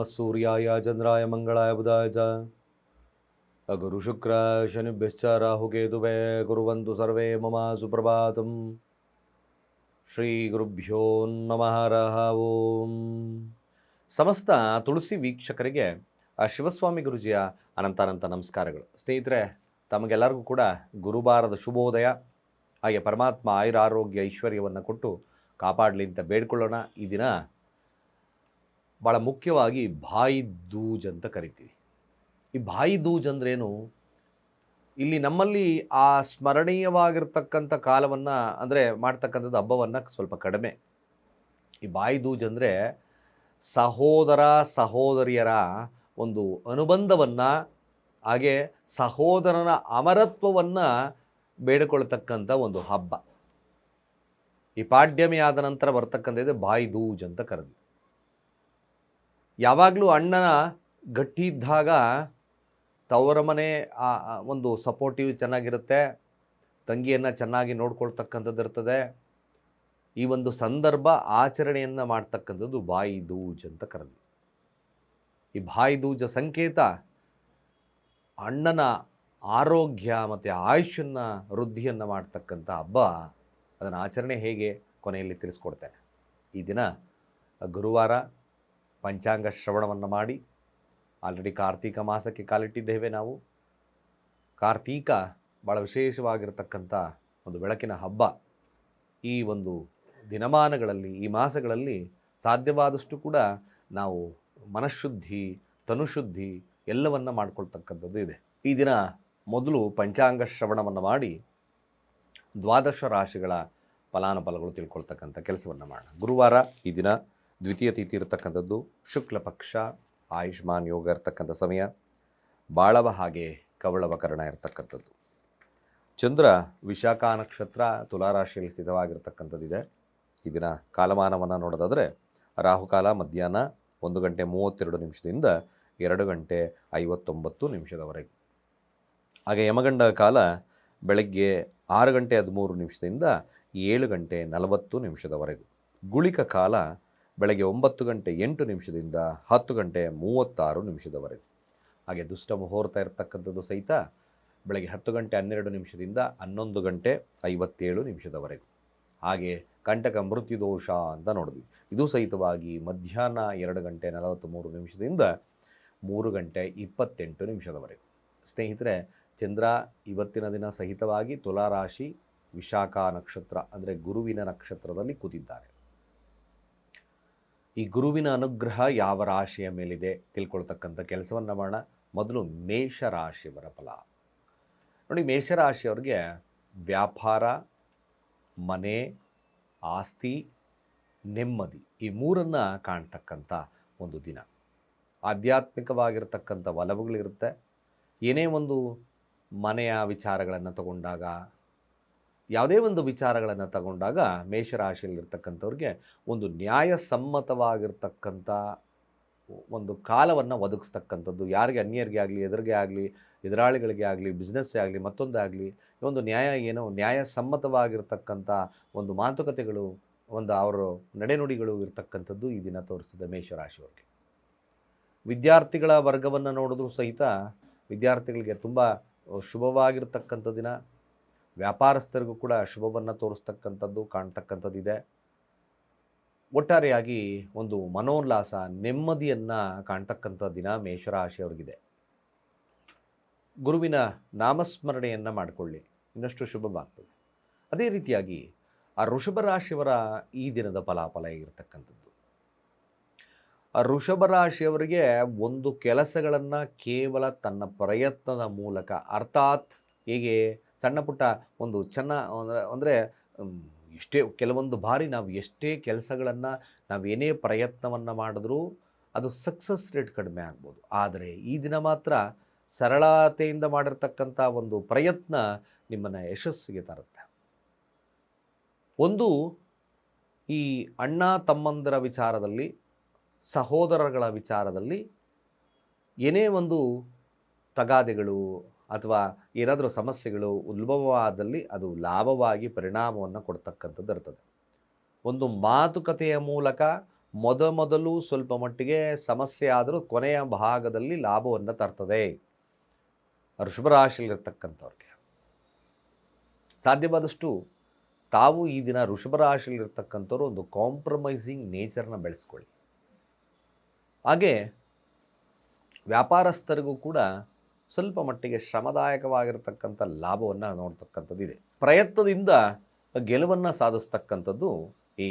ನಮಃ ಸೂರ್ಯಾಯ ಚಂದ್ರಾಯ ಮಂಗಳಾಯ ಬುಧಾಯ ಚ ಗುರು ಶುಕ್ರ ಶನಿಭ್ಯಶ್ಚ ರಾಹುಕೇತುವೆ ಕುರುವಂತು ಸರ್ವೇ ಮಮ ಸುಪ್ರಭಾತಂ ಶ್ರೀ ಗುರುಭ್ಯೋ ನಮಃ ರಹ ಓಂ ಸಮಸ್ತ ತುಳಸಿ ವೀಕ್ಷಕರಿಗೆ, ಆ ಶಿವಸ್ವಾಮಿ ಗುರುಜಿಯ ಅನಂತಾನಂತ ನಮಸ್ಕಾರಗಳು. ಸ್ನೇಹಿತರೆ, ತಮಗೆಲ್ಲರಿಗೂ ಕೂಡ ಗುರುಬಾರದ ಶುಭೋದಯ. ಹಾಗೆ ಪರಮಾತ್ಮ ಆಯುರಾರೋಗ್ಯ ಐಶ್ವರ್ಯವನ್ನು ಕೊಟ್ಟು ಕಾಪಾಡಲಿ ಅಂತ ಬೇಡ್ಕೊಳ್ಳೋಣ. ಈ ದಿನ ಭಾಳ ಮುಖ್ಯವಾಗಿ ಬಾಯಿ ದೂಜ್ ಅಂತ ಕರಿತೀವಿ. ಈ ಬಾಯಿ ದೂಜ್ ಅಂದ್ರೇನು? ಇಲ್ಲಿ ನಮ್ಮಲ್ಲಿ ಆ ಸ್ಮರಣೀಯವಾಗಿರ್ತಕ್ಕಂಥ ಕಾಲವನ್ನು ಅಂದರೆ ಮಾಡ್ತಕ್ಕಂಥದ್ದು ಹಬ್ಬವನ್ನು ಸ್ವಲ್ಪ ಕಡಿಮೆ. ಈ ಬಾಯಿ ದೂಜ್ ಅಂದರೆ ಸಹೋದರ ಸಹೋದರಿಯರ ಒಂದು ಅನುಬಂಧವನ್ನು, ಹಾಗೆ ಸಹೋದರನ ಅಮರತ್ವವನ್ನು ಬೇಡಿಕೊಳ್ತಕ್ಕಂಥ ಒಂದು ಹಬ್ಬ. ಈ ಪಾಡ್ಯಮಿ ಆದ ನಂತರ ಬರ್ತಕ್ಕಂಥದ್ದು ಬಾಯಿ ದೂಜ್ ಅಂತ ಕರೆದು ಯಾವಾಗಲೂ ಅಣ್ಣನ ಗಟ್ಟಿ ಇದ್ದಾಗ ತವರ ಮನೆ ಒಂದು ಸಪೋರ್ಟಿವ್ ಚೆನ್ನಾಗಿರುತ್ತೆ, ತಂಗಿಯನ್ನು ಚೆನ್ನಾಗಿ ನೋಡ್ಕೊಳ್ತಕ್ಕಂಥದ್ದು ಇರ್ತದೆ. ಈ ಒಂದು ಸಂದರ್ಭ ಆಚರಣೆಯನ್ನು ಮಾಡ್ತಕ್ಕಂಥದ್ದು ಬಾಯಿ ದೂಜ್ ಅಂತ ಕರೆದು ಈ ಬಾಯಿ ದೂಜ ಸಂಕೇತ ಅಣ್ಣನ ಆರೋಗ್ಯ ಮತ್ತು ಆಯುಷನ್ನು ವೃದ್ಧಿಯನ್ನು ಮಾಡ್ತಕ್ಕಂಥ ಹಬ್ಬ, ಅದನ್ನು ಆಚರಣೆ ಹೇಗೆ ಕೊನೆಯಲ್ಲಿ ತಿಳಿಸ್ಕೊಡ್ತೇನೆ. ಈ ದಿನ ಗುರುವಾರ ಪಂಚಾಂಗ ಶ್ರವಣವನ್ನು ಮಾಡಿ ಆಲ್ರೆಡಿ ಕಾರ್ತೀಕ ಮಾಸಕ್ಕೆ ಕಾಲಿಟ್ಟಿದ್ದೇವೆ ನಾವು. ಕಾರ್ತೀಕ ಭಾಳ ವಿಶೇಷವಾಗಿರತಕ್ಕಂಥ ಒಂದು ಬೆಳಕಿನ ಹಬ್ಬ. ಈ ಒಂದು ದಿನಮಾನಗಳಲ್ಲಿ, ಈ ಮಾಸಗಳಲ್ಲಿ ಸಾಧ್ಯವಾದಷ್ಟು ಕೂಡ ನಾವು ಮನಃಶುದ್ಧಿ, ತನುಶುದ್ಧಿ ಎಲ್ಲವನ್ನು ಮಾಡಿಕೊಳ್ತಕ್ಕಂಥದ್ದು ಇದೆ. ಈ ದಿನ ಮೊದಲು ಪಂಚಾಂಗ ಶ್ರವಣವನ್ನು ಮಾಡಿ ದ್ವಾದಶ ರಾಶಿಗಳ ಫಲಾನುಫಲಗಳು ತಿಳ್ಕೊಳ್ತಕ್ಕಂಥ ಕೆಲಸವನ್ನು ಮಾಡೋಣ. ಗುರುವಾರ ಈ ದಿನ ದ್ವಿತೀಯ ತಿಥಿ ಇರತಕ್ಕಂಥದ್ದು, ಶುಕ್ಲ ಪಕ್ಷ, ಆಯುಷ್ಮಾನ್ ಯೋಗ ಇರತಕ್ಕಂಥ ಸಮಯ, ಬಾಳವ ಹಾಗೆ ಕವಳವ ಕರ್ಣ ಇರತಕ್ಕಂಥದ್ದು. ಚಂದ್ರ ವಿಶಾಖ ನಕ್ಷತ್ರ ತುಲಾರಾಶಿಯಲ್ಲಿ ಸ್ಥಿತವಾಗಿರ್ತಕ್ಕಂಥದ್ದಿದೆ. ಈ ದಿನ ಕಾಲಮಾನವನ್ನು ನೋಡೋದಾದರೆ, ರಾಹುಕಾಲ ಮಧ್ಯಾಹ್ನ ಒಂದು ಗಂಟೆ ಮೂವತ್ತೆರಡು ನಿಮಿಷದಿಂದ ಎರಡು ಗಂಟೆ ಐವತ್ತೊಂಬತ್ತು ನಿಮಿಷದವರೆಗೆ. ಹಾಗೆ ಯಮಗಂಡ ಕಾಲ ಬೆಳಗ್ಗೆ ಆರು ಗಂಟೆ ಹದಿಮೂರು ನಿಮಿಷದಿಂದ ಏಳು ಗಂಟೆ ನಲವತ್ತು ನಿಮಿಷದವರೆಗೂ. ಗುಳಿಕ ಕಾಲ ಬೆಳಗ್ಗೆ ಒಂಬತ್ತು ಗಂಟೆ ಎಂಟು ನಿಮಿಷದಿಂದ ಹತ್ತು ಗಂಟೆ ಮೂವತ್ತಾರು ನಿಮಿಷದವರೆಗೆ. ಹಾಗೆ ದುಷ್ಟ ಮುಹೂರ್ತ ಇರತಕ್ಕಂಥದ್ದು ಸಹಿತ ಬೆಳಗ್ಗೆ ಹತ್ತು ಗಂಟೆ ಹನ್ನೆರಡು ನಿಮಿಷದಿಂದ ಹನ್ನೊಂದು ಗಂಟೆ ಐವತ್ತೇಳು ನಿಮಿಷದವರೆಗೆ. ಹಾಗೆ ಕಂಟಕ ಮೃತ್ಯುದೋಷ ಅಂತ ನೋಡಿದ್ವಿ. ಇದು ಸಹಿತವಾಗಿ ಮಧ್ಯಾಹ್ನ ಎರಡು ಗಂಟೆ ನಲವತ್ತ್ಮೂರು ನಿಮಿಷದಿಂದ ಮೂರು ಗಂಟೆ ಇಪ್ಪತ್ತೆಂಟು ನಿಮಿಷದವರೆಗೆ. ಸ್ನೇಹಿತರೆ, ಚಂದ್ರ ಇವತ್ತಿನ ದಿನ ಸಹಿತವಾಗಿ ತುಲಾರಾಶಿ, ವಿಶಾಖ ನಕ್ಷತ್ರ, ಅಂದರೆ ಗುರುವಿನ ನಕ್ಷತ್ರದಲ್ಲಿ ಕೂತಿದ್ದಾರೆ ಈ ಗುರುವಿನ ಅನುಗ್ರಹ ಯಾವ ರಾಶಿಯ ಮೇಲಿದೆ ತಿಳ್ಕೊಳ್ತಕ್ಕಂಥ ಕೆಲಸವನ್ನು ಮಾಡೋಣ. ಮೊದಲು ಮೇಷರಾಶಿಯವರ ಫಲ. ನೋಡಿ, ಮೇಷರಾಶಿಯವ್ರಿಗೆ ವ್ಯಾಪಾರ, ಮನೆ, ಆಸ್ತಿ, ನೆಮ್ಮದಿ ಈ ಮೂರನ್ನು ಕಾಣ್ತಕ್ಕಂಥ ಒಂದು ದಿನ. ಆಧ್ಯಾತ್ಮಿಕವಾಗಿರ್ತಕ್ಕಂಥ ಒಲವುಗಳಿರುತ್ತೆ. ಏನೇ ಒಂದು ಮನೆಯ ವಿಚಾರಗಳನ್ನು ತಗೊಂಡಾಗ ಯಾವುದೇ ಒಂದು ವಿಚಾರಗಳನ್ನು ತಗೊಂಡಾಗ ಮೇಷರಾಶಿಯಲ್ಲಿರ್ತಕ್ಕಂಥವ್ರಿಗೆ ಒಂದು ನ್ಯಾಯಸಮ್ಮತವಾಗಿರ್ತಕ್ಕಂಥ ಒಂದು ಕಾಲವನ್ನು ಒದಗಿಸ್ತಕ್ಕಂಥದ್ದು. ಯಾರಿಗೆ ಅನ್ಯರಿಗೆ ಆಗಲಿ, ಎದುರಿಗೆ ಆಗಲಿ, ಎದುರಾಳಿಗಳಿಗೆ ಆಗಲಿ ಬಿಸ್ನೆಸ್ಸೇ ಆಗಲಿ ಮತ್ತೊಂದಾಗಲಿ ಒಂದು ನ್ಯಾಯ ಏನೋ, ನ್ಯಾಯಸಮ್ಮತವಾಗಿರ್ತಕ್ಕಂಥ ಒಂದು ಮಾತುಕತೆಗಳು, ಒಂದು ಅವರ ನಡೆನುಡಿಗಳು ಇರ್ತಕ್ಕಂಥದ್ದು ಈ ದಿನ ತೋರಿಸ್ತದೆ ಮೇಷರಾಶಿಯವ್ರಿಗೆ. ವಿದ್ಯಾರ್ಥಿಗಳ ವರ್ಗವನ್ನು ನೋಡಿದ್ರು ಸಹಿತ ವಿದ್ಯಾರ್ಥಿಗಳಿಗೆ ತುಂಬ ಶುಭವಾಗಿರ್ತಕ್ಕಂಥ ದಿನ. ವ್ಯಾಪಾರಸ್ಥರಿಗೂ ಕೂಡ ಶುಭವನ್ನು ತೋರಿಸ್ತಕ್ಕಂಥದ್ದು ಕಾಣ್ತಕ್ಕಂಥದ್ದಿದೆ ಒಟ್ಟಾರೆಯಾಗಿ ಒಂದು ಮನೋಲ್ಲಾಸ, ನೆಮ್ಮದಿಯನ್ನು ಕಾಣ್ತಕ್ಕಂಥ ದಿನ ಮೇಷರಾಶಿಯವ್ರಿಗಿದೆ. ಗುರುವಿನ ನಾಮಸ್ಮರಣೆಯನ್ನು ಮಾಡಿಕೊಳ್ಳಿ, ಇನ್ನಷ್ಟು ಶುಭವಾಗ್ತದೆ. ಅದೇ ರೀತಿಯಾಗಿ ಆ ಋಷಭ ರಾಶಿಯವರ ಈ ದಿನದ ಫಲಾಫಲ ಇರತಕ್ಕಂಥದ್ದು. ಆ ಋಷಭ ರಾಶಿಯವರಿಗೆ ಒಂದು ಕೆಲಸಗಳನ್ನು ಕೇವಲ ತನ್ನ ಪ್ರಯತ್ನದ ಮೂಲಕ, ಅರ್ಥಾತ್ ಹೇಗೆ ಸಣ್ಣ ಪುಟ್ಟ ಒಂದು ಚೆನ್ನ, ಅಂದರೆ ಎಷ್ಟೇ ಕೆಲವೊಂದು ಬಾರಿ ನಾವು ಎಷ್ಟೇ ಕೆಲಸಗಳನ್ನು ನಾವು ಏನೇ ಪ್ರಯತ್ನವನ್ನು ಮಾಡಿದ್ರೂ ಅದು ಸಕ್ಸಸ್ ರೇಟ್ ಕಡಿಮೆ ಆಗ್ಬೋದು. ಆದರೆ ಈ ದಿನ ಮಾತ್ರ ಸರಳತೆಯಿಂದ ಮಾಡಿರ್ತಕ್ಕಂಥ ಒಂದು ಪ್ರಯತ್ನ ನಿಮ್ಮನ್ನು ಯಶಸ್ಸಿಗೆ ತರುತ್ತೆ. ಒಂದು, ಈ ಅಣ್ಣ ತಮ್ಮಂದರ ವಿಚಾರದಲ್ಲಿ, ಸಹೋದರಗಳ ವಿಚಾರದಲ್ಲಿ ಏನೇ ಒಂದು ತಗಾದೆಗಳು ಅಥವಾ ಏನಾದರೂ ಸಮಸ್ಯೆಗಳು ಉದ್ಭವವಾದಲ್ಲಿ ಅದು ಲಾಭವಾಗಿ ಪರಿಣಾಮವನ್ನು ಕೊಡ್ತಕ್ಕಂಥದ್ದು ಇರ್ತದೆ. ಒಂದು ಮಾತುಕತೆಯ ಮೂಲಕ ಮೊದ ಮೊದಲು ಸ್ವಲ್ಪ ಮಟ್ಟಿಗೆ ಸಮಸ್ಯೆ ಆದರೂ ಕೊನೆಯ ಭಾಗದಲ್ಲಿ ಲಾಭವನ್ನು ತರ್ತದೆ. ವೃಷಭ ರಾಶಿಯಲ್ಲಿರ್ತಕ್ಕಂಥವ್ರಿಗೆ ಸಾಧ್ಯವಾದಷ್ಟು ತಾವು ಈ ದಿನ ಋಷಭ ರಾಶಿಯಲ್ಲಿರ್ತಕ್ಕಂಥವ್ರು ಒಂದು ಕಾಂಪ್ರಮೈಸಿಂಗ್ ನೇಚರ್ನ ಬೆಳೆಸ್ಕೊಳ್ಳಿ. ಹಾಗೆ ವ್ಯಾಪಾರಸ್ಥರಿಗೂ ಕೂಡ ಸ್ವಲ್ಪ ಮಟ್ಟಿಗೆ ಶ್ರಮದಾಯಕವಾಗಿರ್ತಕ್ಕಂಥ ಲಾಭವನ್ನು ನೋಡ್ತಕ್ಕಂಥದ್ದು ಇದೆ ಪ್ರಯತ್ನದಿಂದ ಗೆಲುವನ್ನು ಸಾಧಿಸ್ತಕ್ಕಂಥದ್ದು ಈ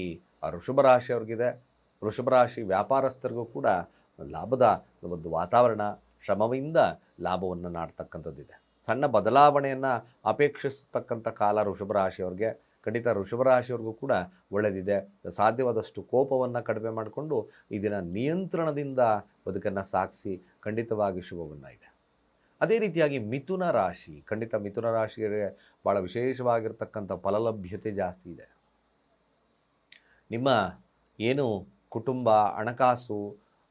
ವೃಷಭ ರಾಶಿಯವ್ರಿಗಿದೆ ಋಷಭ ರಾಶಿ ವ್ಯಾಪಾರಸ್ಥರಿಗೂ ಕೂಡ ಲಾಭದ ಒಂದು ವಾತಾವರಣ ಶ್ರಮದಿಂದ ಲಾಭವನ್ನು ನಾಡ್ತಕ್ಕಂಥದ್ದಿದೆ. ಸಣ್ಣ ಬದಲಾವಣೆಯನ್ನು ಅಪೇಕ್ಷಿಸ್ತಕ್ಕಂಥ ಕಾಲ ವೃಷಭ ರಾಶಿಯವ್ರಿಗೆ ಖಂಡಿತ ವೃಷಭ ರಾಶಿಯವ್ರಿಗೂ ಕೂಡ ಒಳ್ಳೆಯದಿದೆ ಸಾಧ್ಯವಾದಷ್ಟು ಕೋಪವನ್ನು ಕಡಿಮೆ ಮಾಡಿಕೊಂಡು ಇದನ್ನು ದಿನ ನಿಯಂತ್ರಣದಿಂದ ಬದುಕನ್ನು ಸಾಗಿಸಿ ಖಂಡಿತವಾಗಿ ಶುಭವನ್ನು ಇದೆ. ಅದೇ ರೀತಿಯಾಗಿ ಮಿಥುನ ರಾಶಿ, ಖಂಡಿತ ಮಿಥುನ ರಾಶಿಗೆ ಭಾಳ ವಿಶೇಷವಾಗಿರ್ತಕ್ಕಂಥ ಫಲಲಭ್ಯತೆ ಜಾಸ್ತಿ ಇದೆ. ನಿಮ್ಮ ಏನು ಕುಟುಂಬ, ಹಣಕಾಸು,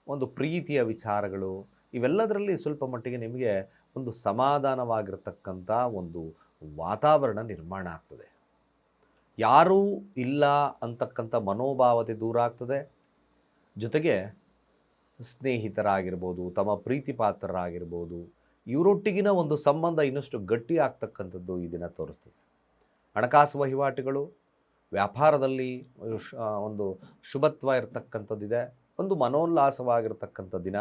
ಒಂದು ಪ್ರೀತಿಯ ವಿಚಾರಗಳು, ಇವೆಲ್ಲದರಲ್ಲಿ ಸ್ವಲ್ಪ ಮಟ್ಟಿಗೆ ನಿಮಗೆ ಒಂದು ಸಮಾಧಾನವಾಗಿರ್ತಕ್ಕಂಥ ಒಂದು ವಾತಾವರಣ ನಿರ್ಮಾಣ ಆಗ್ತದೆ. ಯಾರೂ ಇಲ್ಲ ಅಂತಕ್ಕಂಥ ಮನೋಭಾವತೆ ದೂರ ಆಗ್ತದೆ. ಜೊತೆಗೆ ಸ್ನೇಹಿತರಾಗಿರ್ಬೋದು, ತಮ್ಮ ಪ್ರೀತಿ ಪಾತ್ರರಾಗಿರ್ಬೋದು ಇವರೊಟ್ಟಿಗಿನ ಒಂದು ಸಂಬಂಧ ಇನ್ನಷ್ಟು ಗಟ್ಟಿ ಆಗ್ತಕ್ಕಂಥದ್ದು ಈ ದಿನ ತೋರಿಸ್ತದೆ. ಹಣಕಾಸು ವಹಿವಾಟುಗಳು, ವ್ಯಾಪಾರದಲ್ಲಿ ಒಂದು ಶುಭತ್ವ ಇರತಕ್ಕಂಥದ್ದಿದೆ, ಒಂದು ಮನೋಲ್ಲಾಸವಾಗಿರ್ತಕ್ಕಂಥ ದಿನ,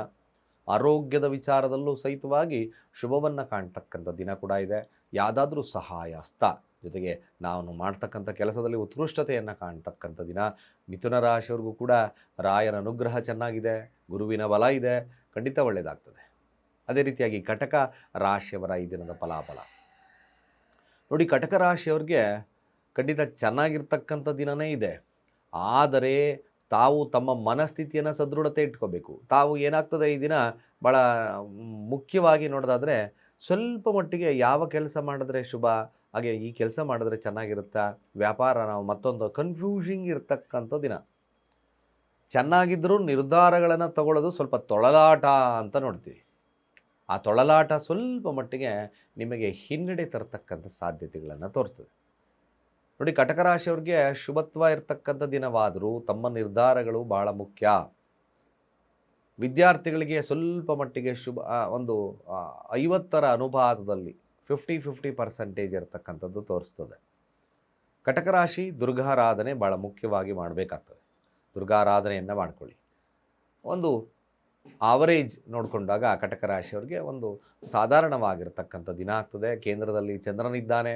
ಆರೋಗ್ಯದ ವಿಚಾರದಲ್ಲೂ ಸಹಿತವಾಗಿ ಶುಭವನ್ನು ಕಾಣ್ತಕ್ಕಂಥ ದಿನ ಕೂಡ ಇದೆ. ಯಾವುದಾದ್ರೂ ಸಹಾಯ, ಹಸ್ತ ಜೊತೆಗೆ ನಾನು ಮಾಡ್ತಕ್ಕಂಥ ಕೆಲಸದಲ್ಲಿ ಉತ್ಕೃಷ್ಟತೆಯನ್ನು ಕಾಣ್ತಕ್ಕಂಥ ದಿನ. ಮಿಥುನ ರಾಶಿಯವ್ರಿಗೂ ಕೂಡ ರಾಯನ ಅನುಗ್ರಹ ಚೆನ್ನಾಗಿದೆ, ಗುರುವಿನ ಬಲ ಇದೆ, ಖಂಡಿತ ಒಳ್ಳೆಯದಾಗ್ತದೆ ಅದೇ ರೀತಿಯಾಗಿ ಕಟಕ ರಾಶಿಯವರ ಈ ದಿನದ ಫಲಾಫಲ. ನೋಡಿ ಕಟಕ ರಾಶಿಯವ್ರಿಗೆ ಖಂಡಿತ ಚೆನ್ನಾಗಿರ್ತಕ್ಕಂಥ ದಿನವೇ ಇದೆ. ಆದರೆ ತಾವು ತಮ್ಮ ಮನಸ್ಥಿತಿಯನ್ನು ಸದೃಢತೆ ಇಟ್ಕೋಬೇಕು. ತಾವು ಏನಾಗ್ತದೆ ಈ ದಿನ ಭಾಳ ಮುಖ್ಯವಾಗಿ ನೋಡೋದಾದರೆ ಸ್ವಲ್ಪ ಮಟ್ಟಿಗೆ ಯಾವ ಕೆಲಸ ಮಾಡಿದ್ರೆ ಶುಭ, ಹಾಗೆ ಈ ಕೆಲಸ ಮಾಡಿದ್ರೆ ಚೆನ್ನಾಗಿರುತ್ತಾ? ವ್ಯಾಪಾರ ನಾವು ಮತ್ತೊಂದು ಕನ್ಫ್ಯೂಷಿಂಗ್ ಇರತಕ್ಕಂಥ ದಿನ. ಚೆನ್ನಾಗಿದ್ದರೂ ನಿರ್ಧಾರಗಳನ್ನು ತಗೊಳ್ಳೋದು ಸ್ವಲ್ಪ ತೊಳಲಾಟ ಅಂತ ನೋಡ್ತೀವಿ. ಆ ತೊಳಲಾಟ ಸ್ವಲ್ಪ ಮಟ್ಟಿಗೆ ನಿಮಗೆ ಹಿನ್ನಡೆ ತರತಕ್ಕಂಥ ಸಾಧ್ಯತೆಗಳನ್ನು ತೋರಿಸ್ತದೆ ನೋಡಿ, ಕಟಕ ರಾಶಿಯವ್ರಿಗೆ ಶುಭತ್ವ ಇರತಕ್ಕಂಥ ದಿನವಾದರೂ ತಮ್ಮ ನಿರ್ಧಾರಗಳು ಬಹಳ ಮುಖ್ಯ. ವಿದ್ಯಾರ್ಥಿಗಳಿಗೆ ಸ್ವಲ್ಪ ಮಟ್ಟಿಗೆ ಶುಭ ಒಂದು ಐವತ್ತರ ಅನುಪಾತದಲ್ಲಿ ಫಿಫ್ಟಿ ಫಿಫ್ಟಿ ಪರ್ಸೆಂಟೇಜ್ ಇರತಕ್ಕಂಥದ್ದು ತೋರಿಸ್ತದೆ. ಕಟಕ ರಾಶಿ ದುರ್ಗಾರಾಧನೆ ಭಾಳ ಮುಖ್ಯವಾಗಿ ಮಾಡಬೇಕಾಗ್ತದೆ. ದುರ್ಗಾರಾಧನೆಯನ್ನು ಮಾಡ್ಕೊಳ್ಳಿ. ಒಂದು ಆವರೇಜ್ ನೋಡಿಕೊಂಡಾಗ ಕಟಕ ರಾಶಿಯವ್ರಿಗೆ ಒಂದು ಸಾಧಾರಣವಾಗಿರ್ತಕ್ಕಂಥ ದಿನ ಆಗ್ತದೆ. ಕೇಂದ್ರದಲ್ಲಿ ಚಂದ್ರನಿದ್ದಾನೆ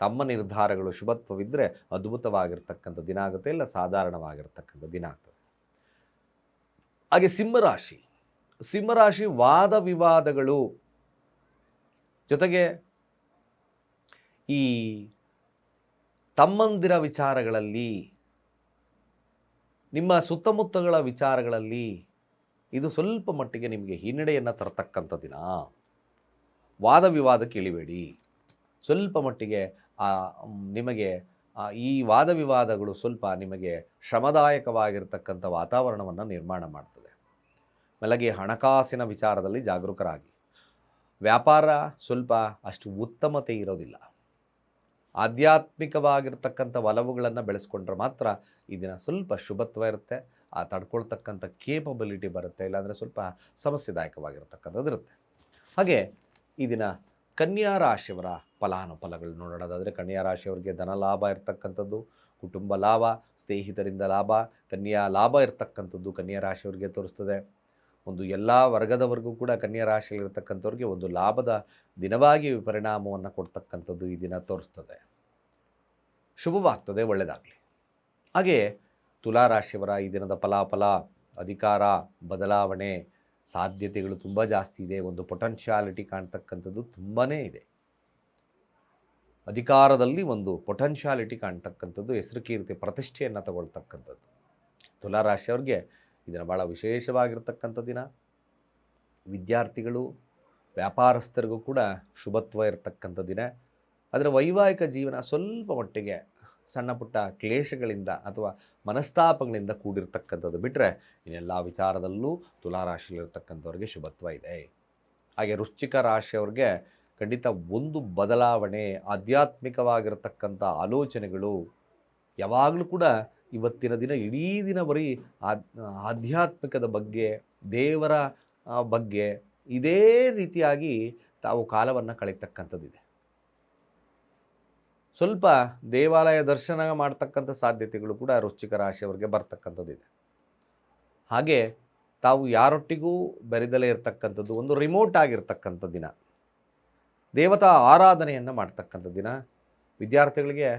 ತಮ್ಮ ನಿರ್ಧಾರಗಳು ಶುಭತ್ವವಿದ್ದರೆ ಅದ್ಭುತವಾಗಿರ್ತಕ್ಕಂಥ ದಿನ ಆಗುತ್ತೆ. ಇಲ್ಲ ಸಾಧಾರಣವಾಗಿರ್ತಕ್ಕಂಥ ದಿನ ಆಗ್ತದೆ. ಹಾಗೆ ಸಿಂಹರಾಶಿ ಸಿಂಹರಾಶಿ ವಾದ ವಿವಾದಗಳು. ಜೊತೆಗೆ ಈ ತಮ್ಮಂದಿರ ವಿಚಾರಗಳಲ್ಲಿ, ನಿಮ್ಮ ಸುತ್ತಮುತ್ತಗಳ ವಿಚಾರಗಳಲ್ಲಿ ಇದು ಸ್ವಲ್ಪ ಮಟ್ಟಿಗೆ ನಿಮಗೆ ಹಿನ್ನಡೆಯನ್ನು ತರತಕ್ಕಂಥ ದಿನ. ವಾದ ವಿವಾದಕ್ಕೆ ಇಳಿಬೇಡಿ ಸ್ವಲ್ಪ ಮಟ್ಟಿಗೆ ನಿಮಗೆ ಈ ವಾದ ವಿವಾದಗಳು ಸ್ವಲ್ಪ ನಿಮಗೆ ಶ್ರಮದಾಯಕವಾಗಿರ್ತಕ್ಕಂಥ ವಾತಾವರಣವನ್ನು ನಿರ್ಮಾಣ ಮಾಡ್ತದೆ. ಮೇಲಾಗಿ ಹಣಕಾಸಿನ ವಿಚಾರದಲ್ಲಿ ಜಾಗರೂಕರಾಗಿ. ವ್ಯಾಪಾರ ಸ್ವಲ್ಪ ಅಷ್ಟು ಉತ್ತಮತೆ ಇರೋದಿಲ್ಲ. ಆಧ್ಯಾತ್ಮಿಕವಾಗಿರ್ತಕ್ಕಂಥ ಒಲವುಗಳನ್ನು ಬೆಳೆಸ್ಕೊಂಡ್ರೆ ಮಾತ್ರ ಈ ದಿನ ಸ್ವಲ್ಪ ಶುಭತ್ವ ಇರುತ್ತೆ. ಆ ತಡ್ಕೊಳ್ತಕ್ಕಂಥ ಕೇಪಬಿಲಿಟಿ ಬರುತ್ತೆ, ಇಲ್ಲಾಂದರೆ ಸ್ವಲ್ಪ ಸಮಸ್ಯೆದಾಯಕವಾಗಿರ್ತಕ್ಕಂಥದ್ದು ಇರುತ್ತೆ. ಹಾಗೆ ಈ ದಿನ ಕನ್ಯಾ ರಾಶಿಯವರ ಫಲಾನುಫಲಗಳು ನೋಡೋಣದಾದರೆ ಕನ್ಯಾ ರಾಶಿಯವರಿಗೆ ಧನ ಲಾಭ ಇರ್ತಕ್ಕಂಥದ್ದು, ಕುಟುಂಬ ಲಾಭ, ಸ್ನೇಹಿತರಿಂದ ಲಾಭ, ಕನ್ಯಾ ಲಾಭ ಇರತಕ್ಕಂಥದ್ದು ಕನ್ಯಾ ರಾಶಿಯವರಿಗೆ ತೋರಿಸ್ತದೆ. ಒಂದು ಎಲ್ಲ ವರ್ಗದವರೆಗೂ ಕೂಡ ಕನ್ಯಾ ರಾಶಿಯಲ್ಲಿರ್ತಕ್ಕಂಥವ್ರಿಗೆ ಒಂದು ಲಾಭದ ದಿನವಾಗಿ ಪರಿಣಾಮವನ್ನು ಕೊಡ್ತಕ್ಕಂಥದ್ದು ಈ ದಿನ ತೋರಿಸ್ತದೆ. ಶುಭವಾಗ್ತದೆ ಒಳ್ಳೆಯದಾಗಲಿ ಹಾಗೆ ತುಲಾ ರಾಶಿಯವರ ಈ ದಿನದ ಫಲಾಫಲ, ಅಧಿಕಾರ, ಬದಲಾವಣೆ, ಸಾಧ್ಯತೆಗಳು ತುಂಬ ಜಾಸ್ತಿ ಇದೆ. ಒಂದು ಪೊಟೆನ್ಷಿಯಾಲಿಟಿ ಕಾಣ್ತಕ್ಕಂಥದ್ದು ತುಂಬಾ ಇದೆ. ಅಧಿಕಾರದಲ್ಲಿ ಒಂದು ಪೊಟೆನ್ಷಿಯಾಲಿಟಿ ಕಾಣ್ತಕ್ಕಂಥದ್ದು, ಹೆಸರು ಕೀರ್ತಿ, ಪ್ರತಿಷ್ಠೆಯನ್ನು ತಗೊಳ್ತಕ್ಕಂಥದ್ದು. ತುಲಾ ರಾಶಿಯವ್ರಿಗೆ ಇದನ್ನು ಭಾಳ ವಿಶೇಷವಾಗಿರ್ತಕ್ಕಂಥ ದಿನ. ವಿದ್ಯಾರ್ಥಿಗಳು, ವ್ಯಾಪಾರಸ್ಥರಿಗೂ ಕೂಡ ಶುಭತ್ವ ಇರತಕ್ಕಂಥ ದಿನ. ಅದರ ವೈವಾಹಿಕ ಜೀವನ ಸ್ವಲ್ಪ ಮಟ್ಟಿಗೆ ಸಣ್ಣ ಪುಟ್ಟ ಕ್ಲೇಶಗಳಿಂದ ಅಥವಾ ಮನಸ್ತಾಪಗಳಿಂದ ಕೂಡಿರ್ತಕ್ಕಂಥದ್ದು ಬಿಟ್ಟರೆ ಇನ್ನೆಲ್ಲ ವಿಚಾರದಲ್ಲೂ ತುಲಾರಾಶಿಯಲ್ಲಿರ್ತಕ್ಕಂಥವ್ರಿಗೆ ಶುಭತ್ವ ಇದೆ. ಹಾಗೆ ವೃಶ್ಚಿಕ ರಾಶಿಯವ್ರಿಗೆ ಖಂಡಿತ ಒಂದು ಬದಲಾವಣೆ, ಆಧ್ಯಾತ್ಮಿಕವಾಗಿರತಕ್ಕಂಥ ಆಲೋಚನೆಗಳು ಯಾವಾಗಲೂ ಕೂಡ ಇವತ್ತಿನ ದಿನ ಇಡೀ ದಿನ ಬರೀ ಆಧ್ಯಾತ್ಮಿಕದ ಬಗ್ಗೆ, ದೇವರ ಬಗ್ಗೆ ಇದೇ ರೀತಿಯಾಗಿ ತಾವು ಕಾಲವನ್ನು ಕಳೀತಕ್ಕಂಥದ್ದಿದೆ. ಸ್ವಲ್ಪ ದೇವಾಲಯ ದರ್ಶನ ಮಾಡ್ತಕ್ಕಂಥ ಸಾಧ್ಯತೆಗಳು ಕೂಡ ವೃಶ್ಚಿಕ ರಾಶಿಯವರಿಗೆ ಬರ್ತಕ್ಕಂಥದ್ದಿದೆ. ಹಾಗೆ ತಾವು ಯಾರೊಟ್ಟಿಗೂ ಬೆರೆದಲೇ ಇರತಕ್ಕಂಥದ್ದು ಒಂದು ರಿಮೋಟ್ ಆಗಿರ್ತಕ್ಕಂಥ ದಿನ. ದೇವತಾ ಆರಾಧನೆಯನ್ನು ಮಾಡ್ತಕ್ಕಂಥ ದಿನ. ವಿದ್ಯಾರ್ಥಿಗಳಿಗೆ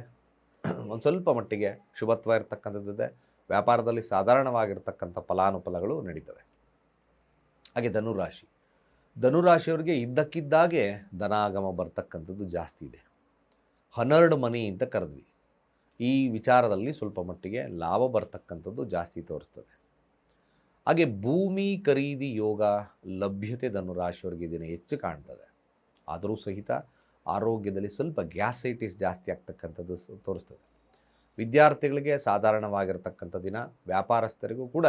ಒಂದು ಸ್ವಲ್ಪ ಮಟ್ಟಿಗೆ ಶುಭತ್ವ ಇರತಕ್ಕಂಥದ್ದಿದೆ. ವ್ಯಾಪಾರದಲ್ಲಿ ಸಾಧಾರಣವಾಗಿರ್ತಕ್ಕಂಥ ಫಲಾನುಫಲಗಳು ನಡೀತವೆ ಹಾಗೆ ಧನುರಾಶಿ. ಧನುರಾಶಿಯವರಿಗೆ ಇದ್ದಕ್ಕಿದ್ದಾಗೆ ಧನಾಗಮ ಬರ್ತಕ್ಕಂಥದ್ದು ಜಾಸ್ತಿ ಇದೆ. ಹನರ್ಡ್ ಮನಿ ಅಂತ ಕರೆದ್ವಿ. ಈ ವಿಚಾರದಲ್ಲಿ ಸ್ವಲ್ಪ ಮಟ್ಟಿಗೆ ಲಾಭ ಬರ್ತಕ್ಕಂಥದ್ದು ಜಾಸ್ತಿ ತೋರಿಸ್ತದೆ. ಹಾಗೆ ಭೂಮಿ ಖರೀದಿ ಯೋಗ ಲಭ್ಯತೆ ಧನುರಾಶಿಯವರಿಗೆ ದಿನ ಹೆಚ್ಚು ಕಾಣ್ತದೆ. ಆದರೂ ಸಹಿತ ಆರೋಗ್ಯದಲ್ಲಿ ಸ್ವಲ್ಪ ಗ್ಯಾಸೈಟಿಸ್ ಜಾಸ್ತಿ ಆಗ್ತಕ್ಕಂಥದ್ದು ತೋರಿಸ್ತದೆ. ವಿದ್ಯಾರ್ಥಿಗಳಿಗೆ ಸಾಧಾರಣವಾಗಿರ್ತಕ್ಕಂಥ ದಿನ ವ್ಯಾಪಾರಸ್ಥರಿಗೂ ಕೂಡ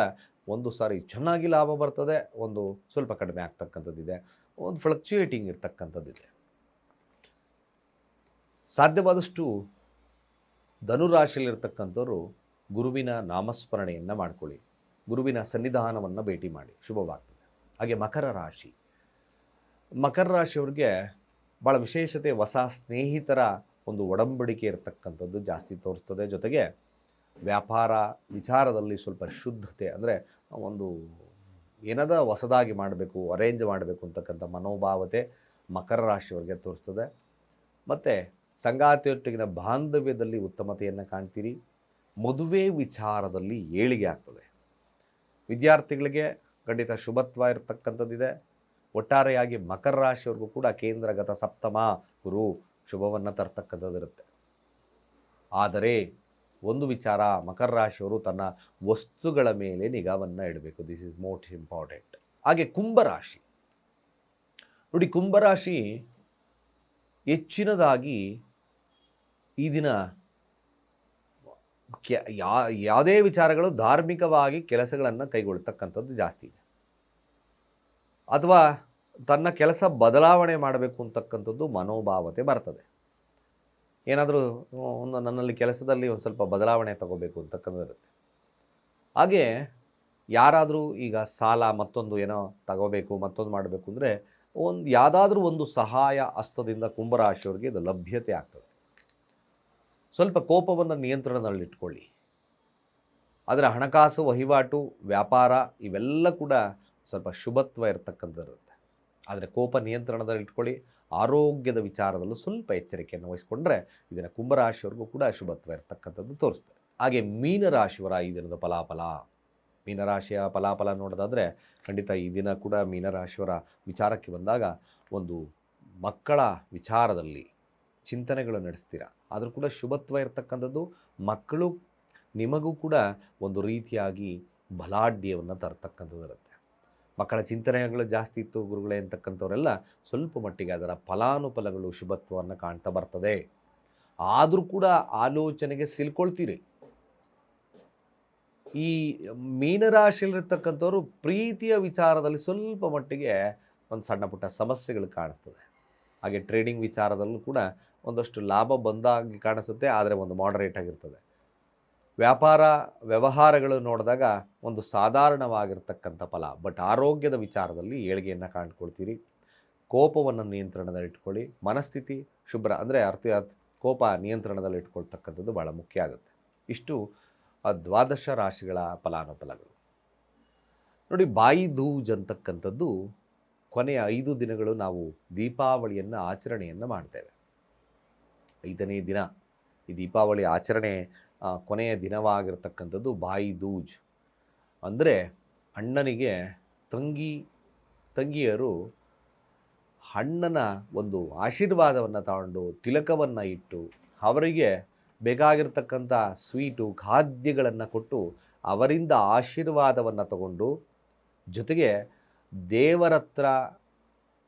ಒಂದು ಸಾರಿ ಚೆನ್ನಾಗಿ ಲಾಭ ಬರ್ತದೆ, ಒಂದು ಸ್ವಲ್ಪ ಕಡಿಮೆ ಆಗ್ತಕ್ಕಂಥದ್ದಿದೆ, ಒಂದು ಫ್ಲಕ್ಚುಯೇಟಿಂಗ್ ಇರ್ತಕ್ಕಂಥದ್ದಿದೆ. ಸಾಧ್ಯವಾದಷ್ಟು ಧನುರಾಶಿಯಲ್ಲಿರ್ತಕ್ಕಂಥವ್ರು ಗುರುವಿನ ನಾಮಸ್ಮರಣೆಯನ್ನು ಮಾಡ್ಕೊಳ್ಳಿ. ಗುರುವಿನ ಸನ್ನಿಧಾನವನ್ನು ಭೇಟಿ ಮಾಡಿ. ಶುಭವಾಗ್ತದೆ. ಹಾಗೆ ಮಕರ ರಾಶಿ. ಮಕರ ರಾಶಿಯವ್ರಿಗೆ ಭಾಳ ವಿಶೇಷತೆ ಹೊಸ ಸ್ನೇಹಿತರ ಒಂದು ಒಡಂಬಡಿಕೆ ಇರತಕ್ಕಂಥದ್ದು ಜಾಸ್ತಿ ತೋರಿಸ್ತದೆ. ಜೊತೆಗೆ ವ್ಯಾಪಾರ ವಿಚಾರದಲ್ಲಿ ಸ್ವಲ್ಪ ಶುದ್ಧತೆ ಅಂದರೆ ಒಂದು ಏನದ ಹೊಸದಾಗಿ ಮಾಡಬೇಕು ಅರೇಂಜ್ ಮಾಡಬೇಕು ಅಂತಕ್ಕಂಥ ಮನೋಭಾವತೆ ಮಕರ ರಾಶಿಯವರಿಗೆ ತೋರಿಸ್ತದೆ. ಮತ್ತು ಸಂಗಾತಿಯೊಟ್ಟಿಗಿನ ಬಾಂಧವ್ಯದಲ್ಲಿ ಉತ್ತಮತೆಯನ್ನು ಕಾಣ್ತೀರಿ. ಮದುವೆ ವಿಚಾರದಲ್ಲಿ ಏಳಿಗೆ ಆಗ್ತದೆ. ವಿದ್ಯಾರ್ಥಿಗಳಿಗೆ ಖಂಡಿತ ಶುಭತ್ವ ಇರತಕ್ಕಂಥದ್ದಿದೆ. ಒಟ್ಟಾರೆಯಾಗಿ ಮಕರ ರಾಶಿಯವ್ರಿಗೂ ಕೂಡ ಕೇಂದ್ರಗತ ಸಪ್ತಮ ಗುರು ಶುಭವನ್ನು ತರ್ತಕ್ಕಂಥದ್ದಿರುತ್ತೆ. ಆದರೆ ಒಂದು ವಿಚಾರ, ಮಕರ ರಾಶಿಯವರು ತನ್ನ ವಸ್ತುಗಳ ಮೇಲೆ ನಿಗಾವನ್ನು ಇಡಬೇಕು. ದಿಸ್ ಇಸ್ ಮೋಸ್ಟ್ ಇಂಪಾರ್ಟೆಂಟ್ ಹಾಗೆ ಕುಂಭರಾಶಿ ನೋಡಿ ಕುಂಭರಾಶಿ ಹೆಚ್ಚಿನದಾಗಿ ಈ ದಿನ ಯಾ, ಯಾವುದೇ ವಿಚಾರಗಳು ಧಾರ್ಮಿಕವಾಗಿ ಕೆಲಸಗಳನ್ನು ಕೈಗೊಳ್ತಕ್ಕಂಥದ್ದು ಜಾಸ್ತಿ ಇದೆ. ಅಥವಾ ತನ್ನ ಕೆಲಸ ಬದಲಾವಣೆ ಮಾಡಬೇಕು ಅಂತಕ್ಕಂಥದ್ದು ಮನೋಭಾವತೆ ಬರ್ತದೆ. ಏನಾದರೂ ಒಂದು ನನ್ನಲ್ಲಿ ಕೆಲಸದಲ್ಲಿ ಒಂದು ಸ್ವಲ್ಪ ಬದಲಾವಣೆ ತಗೋಬೇಕು ಅಂತಕ್ಕಂಥದ್ದು ಹಾಗೆ ಯಾರಾದರೂ ಈಗ ಸಾಲ ಮತ್ತೊಂದು ಏನೋ ತಗೋಬೇಕು, ಮತ್ತೊಂದು ಮಾಡಬೇಕು ಅಂದರೆ ಒಂದು ಯಾವುದಾದ್ರೂ ಒಂದು ಸಹಾಯ ಹಸ್ತದಿಂದ ಕುಂಭರಾಶಿಯವರಿಗೆ ಇದು ಲಭ್ಯತೆ ಆಗ್ತದೆ. ಸ್ವಲ್ಪ ಕೋಪವನ್ನು ನಿಯಂತ್ರಣದಲ್ಲಿಟ್ಕೊಳ್ಳಿ ಆದರೆ ಹಣಕಾಸು, ವಹಿವಾಟು, ವ್ಯಾಪಾರ ಇವೆಲ್ಲ ಕೂಡ ಸ್ವಲ್ಪ ಶುಭತ್ವ ಇರತಕ್ಕಂಥದ್ದಿರುತ್ತೆ. ಆದರೆ ಕೋಪ ನಿಯಂತ್ರಣದಲ್ಲಿಟ್ಕೊಳ್ಳಿ ಆರೋಗ್ಯದ ವಿಚಾರದಲ್ಲೂ ಸ್ವಲ್ಪ ಎಚ್ಚರಿಕೆಯನ್ನು ವಹಿಸ್ಕೊಂಡ್ರೆ ಇದನ್ನು ಕುಂಭರಾಶಿಯವ್ರಿಗೂ ಕೂಡ ಶುಭತ್ವ ಇರತಕ್ಕಂಥದ್ದು ತೋರಿಸ್ತದೆ. ಹಾಗೆ ಮೀನರಾಶಿಯವರ ಈ ದಿನದ ಫಲಾಫಲ ಮೀನರಾಶಿಯ ಫಲಾಫಲ ನೋಡೋದಾದರೆ ಖಂಡಿತ ಈ ದಿನ ಕೂಡ ಮೀನರಾಶಿಯವರ ವಿಚಾರಕ್ಕೆ ಬಂದಾಗ ಒಂದು ಮಕ್ಕಳ ವಿಚಾರದಲ್ಲಿ ಚಿಂತನೆಗಳು ನಡೆಸ್ತೀರ? ಆದರೂ ಕೂಡ ಶುಭತ್ವ ಇರತಕ್ಕಂಥದ್ದು ಮಕ್ಕಳು ನಿಮಗೂ ಕೂಡ ಒಂದು ರೀತಿಯಾಗಿ ಬಲಾಢ್ಯವನ್ನು ತರತಕ್ಕಂಥದ್ದಿರುತ್ತೆ. ಮಕ್ಕಳ ಚಿಂತನೆಗಳು ಜಾಸ್ತಿ ಇತ್ತು ಗುರುಗಳೇ ಅಂತಕ್ಕಂಥವರೆಲ್ಲ ಸ್ವಲ್ಪ ಮಟ್ಟಿಗೆ ಅದರ ಫಲಾನುಫಲಗಳು ಶುಭತ್ವವನ್ನು ಕಾಣ್ತಾ ಬರ್ತದೆ. ಆದರೂ ಕೂಡ ಆಲೋಚನೆಗೆ ಸಿಲ್ಕೊಳ್ತೀರಿ. ಈ ಮೀನರಾಶಿಯಲ್ಲಿರ್ತಕ್ಕಂಥವ್ರು ಪ್ರೀತಿಯ ವಿಚಾರದಲ್ಲಿ ಸ್ವಲ್ಪ ಮಟ್ಟಿಗೆ ಒಂದು ಸಣ್ಣ ಪುಟ್ಟ ಸಮಸ್ಯೆಗಳು ಕಾಣಿಸ್ತದೆ. ಹಾಗೆ ಟ್ರೇಡಿಂಗ್ ವಿಚಾರದಲ್ಲೂ ಕೂಡ ಒಂದಷ್ಟು ಲಾಭ ಬಂದಾಗಿ ಕಾಣಿಸುತ್ತೆ, ಆದರೆ ಒಂದು ಮಾಡರೇಟ್ ಆಗಿರ್ತದೆ. ವ್ಯಾಪಾರ ವ್ಯವಹಾರಗಳು ನೋಡಿದಾಗ ಒಂದು ಸಾಧಾರಣವಾಗಿರ್ತಕ್ಕಂಥ ಫಲ ಬಟ್ ಆರೋಗ್ಯದ ವಿಚಾರದಲ್ಲಿ ಏಳಿಗೆಯನ್ನು ಕಾಣ್ಕೊಳ್ತೀರಿ. ಕೋಪವನ್ನು ನಿಯಂತ್ರಣದಲ್ಲಿಟ್ಕೊಳ್ಳಿ ಮನಸ್ಥಿತಿ ಶುಭ್ರ ಅಂದರೆ ಅರ್ಥ ಕೋಪ ನಿಯಂತ್ರಣದಲ್ಲಿ ಇಟ್ಕೊಳ್ತಕ್ಕಂಥದ್ದು ಭಾಳ ಮುಖ್ಯ ಆಗುತ್ತೆ. ಇಷ್ಟು ಆ ದ್ವಾದಶ ರಾಶಿಗಳ ಫಲಾನುಫಲಗಳು. ನೋಡಿ, ಬಾಯಿ ದೂಜ್ ಅಂತಕ್ಕಂಥದ್ದು ಕೊನೆಯ ಐದು ದಿನಗಳು ನಾವು ದೀಪಾವಳಿಯನ್ನು ಆಚರಣೆಯನ್ನು ಮಾಡ್ತೇವೆ. ಐದನೇ ದಿನ ಈ ದೀಪಾವಳಿ ಆಚರಣೆ ಕೊನೆಯ ದಿನವಾಗಿರ್ತಕ್ಕಂಥದ್ದು ಬಾಯಿ ದೂಜ್. ಅಂದರೆ ಅಣ್ಣನಿಗೆ ತಂಗಿ, ತಂಗಿಯರು ಅಣ್ಣನ ಒಂದು ಆಶೀರ್ವಾದವನ್ನು ತಗೊಂಡು ತಿಲಕವನ್ನು ಇಟ್ಟು ಅವರಿಗೆ ಬೇಕಾಗಿರ್ತಕ್ಕಂಥ ಸ್ವೀಟು, ಖಾದ್ಯಗಳನ್ನು ಕೊಟ್ಟು ಅವರಿಂದ ಆಶೀರ್ವಾದವನ್ನು ತಗೊಂಡು ಜೊತೆಗೆ ದೇವರತ್ರ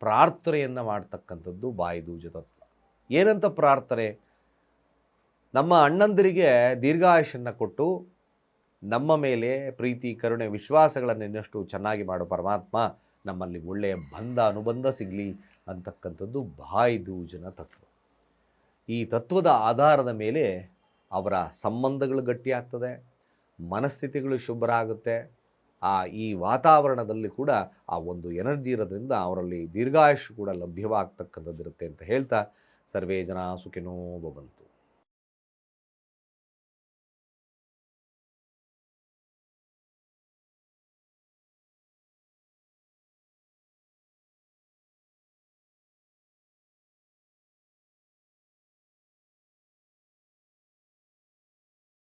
ಪ್ರಾರ್ಥನೆಯನ್ನು ಮಾಡ್ತಕ್ಕಂಥದ್ದು ಬಾಯಿದೂಜ ತತ್ವ. ಏನಂತ ಪ್ರಾರ್ಥನೆ? ನಮ್ಮ ಅಣ್ಣಂದಿರಿಗೆ ದೀರ್ಘಾಯುಷನ್ನು ಕೊಟ್ಟು ನಮ್ಮ ಮೇಲೆ ಪ್ರೀತಿ, ಕರುಣೆ, ವಿಶ್ವಾಸಗಳನ್ನು ಇನ್ನಷ್ಟು ಚೆನ್ನಾಗಿ ಮಾಡೋ ಪರಮಾತ್ಮ ನಮ್ಮಲ್ಲಿ ಒಳ್ಳೆಯ ಬಂಧ ಅನುಬಂಧ ಸಿಗಲಿ ಅಂತಕ್ಕಂಥದ್ದು ಬಾಯಿದೂಜನ ತತ್ವ. ಈ ತತ್ವದ ಆಧಾರದ ಮೇಲೆ ಅವರ ಸಂಬಂಧಗಳು ಗಟ್ಟಿಯಾಗ್ತದೆ, ಮನಸ್ಥಿತಿಗಳು ಶುಭ್ರ ಆಗುತ್ತೆ ಆ ಈ ವಾತಾವರಣದಲ್ಲಿ ಕೂಡ ಆ ಒಂದು ಎನರ್ಜಿ ಇರೋದ್ರಿಂದ ಅವರಲ್ಲಿ ದೀರ್ಘಾಯುಷ್ಯ ಕೂಡ ಲಭ್ಯವಾಗ್ತಕ್ಕಂಥದ್ದಿರುತ್ತೆ ಅಂತ ಹೇಳ್ತಾ ಸರ್ವೇ ಜನ ಸುಖಿನೋ ಭವಂತು.